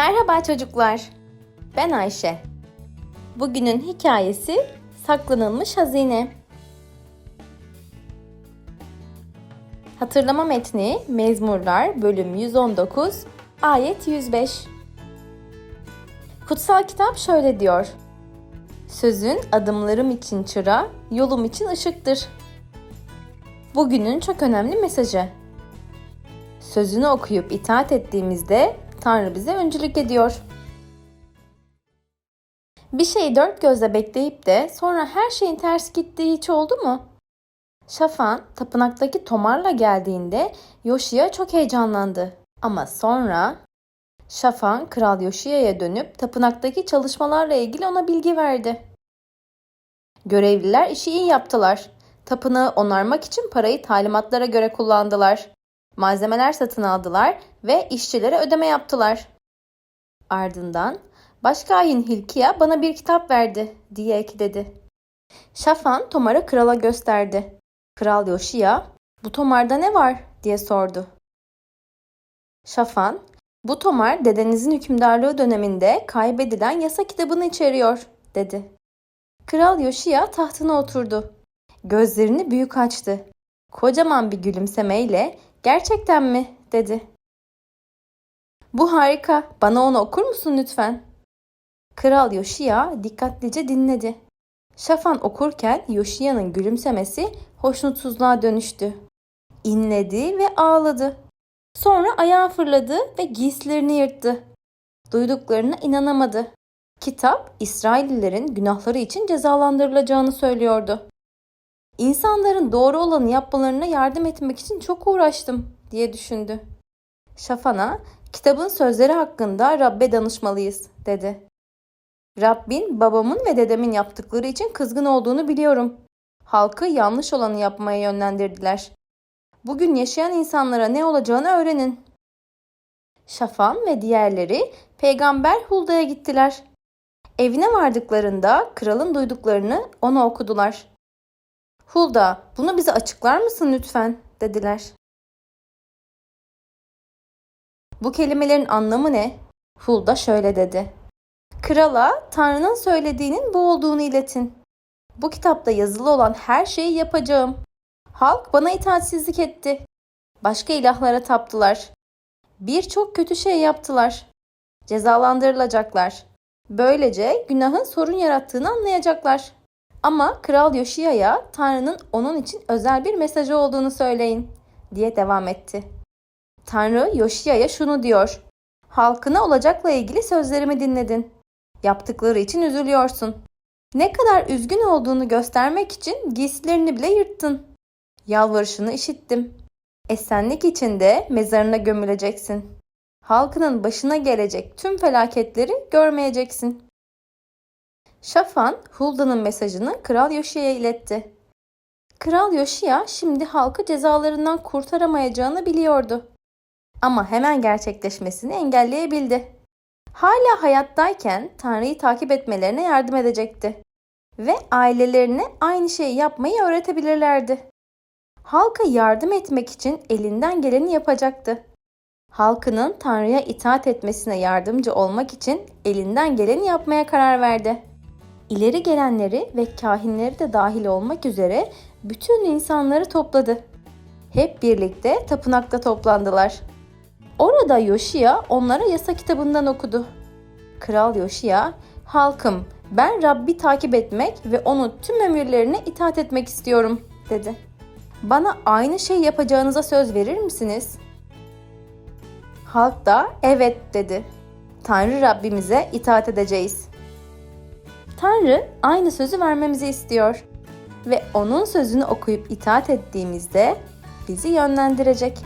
Merhaba çocuklar. Ben Ayşe. Bugünün hikayesi Saklanılmış Hazine. Hatırlama metni Mezmurlar bölüm 119 ayet 105. Kutsal kitap şöyle diyor. Sözün adımlarım için çıra, yolum için ışıktır. Bugünün çok önemli mesajı. Sözünü okuyup itaat ettiğimizde Tanrı bize öncülük ediyor. Bir şeyi dört gözle bekleyip de sonra her şeyin ters gittiği hiç oldu mu? Şafan tapınaktaki tomarla geldiğinde Yoshiya çok heyecanlandı. Ama sonra Şafan Kral Yoshiya'ya dönüp tapınaktaki çalışmalarla ilgili ona bilgi verdi. Görevliler işi iyi yaptılar. Tapınağı onarmak için parayı talimatlara göre kullandılar. Malzemeler satın aldılar ve işçilere ödeme yaptılar. Ardından Başkayin Hilkiya bana bir kitap verdi diye ekledi. Şafan Tomar'ı krala gösterdi. Kral Yoshiya bu tomarda ne var diye sordu. Şafan bu tomar dedenizin hükümdarlığı döneminde kaybedilen yasa kitabını içeriyor dedi. Kral Yoshiya tahtına oturdu. Gözlerini büyük açtı. Kocaman bir gülümsemeyle gerçekten mi dedi. Bu harika. Bana onu okur musun lütfen? Kral Yoshiya dikkatlice dinledi. Şafan okurken Yoshiya'nın gülümsemesi hoşnutsuzluğa dönüştü. İnledi ve ağladı. Sonra ayağa fırladı ve giysilerini yırttı. Duyduklarına inanamadı. Kitap İsraillilerin günahları için cezalandırılacağını söylüyordu. İnsanların doğru olanı yapmalarına yardım etmek için çok uğraştım diye düşündü. Şafan'a kitabın sözleri hakkında Rabbe danışmalıyız dedi. Rabbin babamın ve dedemin yaptıkları için kızgın olduğunu biliyorum. Halkı yanlış olanı yapmaya yönlendirdiler. Bugün yaşayan insanlara ne olacağını öğrenin. Şafan ve diğerleri peygamber Hulda'ya gittiler. Evine vardıklarında kralın duyduklarını ona okudular. Hulda, bunu bize açıklar mısın lütfen? dediler. Bu kelimelerin anlamı ne? Hulda şöyle dedi. Krala Tanrı'nın söylediğinin bu olduğunu iletin. Bu kitapta yazılı olan her şeyi yapacağım. Halk bana itaatsizlik etti. Başka ilahlara taptılar. Birçok kötü şey yaptılar. Cezalandırılacaklar. Böylece günahın sorun yarattığını anlayacaklar. Ama Kral Yoshiya'ya Tanrı'nın onun için özel bir mesajı olduğunu söyleyin diye devam etti. Tanrı Yoshiya'ya şunu diyor. Halkına olacakla ilgili sözlerimi dinledin. Yaptıkları için üzülüyorsun. Ne kadar üzgün olduğunu göstermek için giysilerini bile yırttın. Yalvarışını işittim. Esenlik içinde mezarına gömüleceksin. Halkının başına gelecek tüm felaketleri görmeyeceksin. Şafan, Hulda'nın mesajını Kral Yoshiya'ya iletti. Kral Yoshiya şimdi halkı cezalarından kurtaramayacağını biliyordu. Ama hemen gerçekleşmesini engelleyebildi. Hala hayattayken Tanrı'yı takip etmelerine yardım edecekti. Ve ailelerine aynı şeyi yapmayı öğretebilirlerdi. Halka yardım etmek için elinden geleni yapacaktı. Halkının Tanrı'ya itaat etmesine yardımcı olmak için elinden geleni yapmaya karar verdi. İleri gelenleri ve kahinleri de dahil olmak üzere bütün insanları topladı. Hep birlikte tapınakta toplandılar. Orada Yoshiya onlara yasa kitabından okudu. Kral Yoshiya, halkım ben Rabbi takip etmek ve onun tüm emirlerine itaat etmek istiyorum dedi. Bana aynı şey yapacağınıza söz verir misiniz? Halk da evet dedi. Tanrı Rabbimize itaat edeceğiz. Tanrı aynı sözü vermemizi istiyor ve onun sözünü okuyup itaat ettiğimizde bizi yönlendirecek.